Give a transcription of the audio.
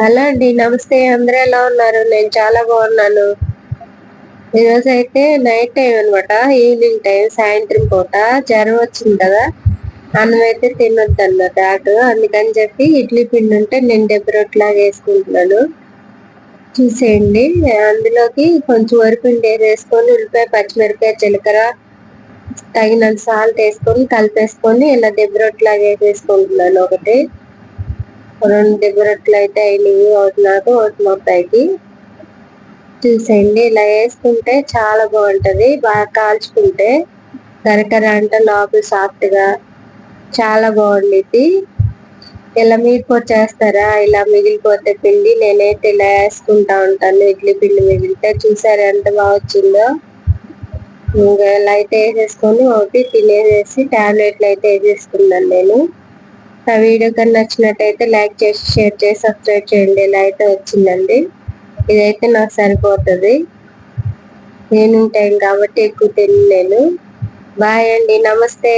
Hello అండి నమస్తే. అందరూ ఎలా ఉన్నారు? నేను చాలా బాగున్నాను. ఈరోజు అయితే నైట్ టైం అనమాట ఈవినింగ్ టైం సాయంత్రం పూట. జ్వరం వచ్చింది కదా? అన్నం అయితే తినొద్దు అన్న డాక్టర్. అందుకని చెప్పి ఇడ్లీ పిండి ఉంటే నేను డెబ్బ రొట్టెలాగా వేసుకుంటున్నాను. చూసేయండి. అందులోకి కొంచెం వరిపిండి వేసుకొని ఉల్లిపాయ పచ్చిమిరపకాయ జీలకర్ర తగినంత సాల్ట్ వేసుకొని కలిపేసుకొని ఇలా దెబ్బ రొట్టెలాగా వేసేసుకుంటున్నాను ఒకటి. రెండు దెబ్బ అయితే అయినాయి. ఒకటి నాకు ఒకటి మా చూసేయండి. ఇలా వేసుకుంటే చాలా బాగుంటుంది. బాగా కాల్చుకుంటే కరకర అంటే లోపల సాఫ్ట్గా చాలా బాగుండిద్ది. ఇలా మీరు కూడా చేస్తారా? ఇలా మిగిలిపోతే పిండి నేనైతే ఇలా వేసుకుంటా ఉంటాను. ఇడ్లీ పిండి మిగిలితే చూసారా ఎంత బాగా వచ్చిందో? ఇంకా ఇలా అయితే వేసేసుకొని ఒకటి తినేసేసి టాబ్లెట్లు అయితే వేసేసుకున్నాను నేను. ఆ వీడియో కానీ నచ్చినట్టయితే లైక్ చేసి షేర్ చేసి సబ్స్క్రైబ్ చేయండి. ఇలా అయితే వచ్చిందండి. ఇదైతే నాకు సరిపోతుంది. నేను టైం కాబట్టి ఎక్కువ తినలేను బాయ్ అండి. నమస్తే.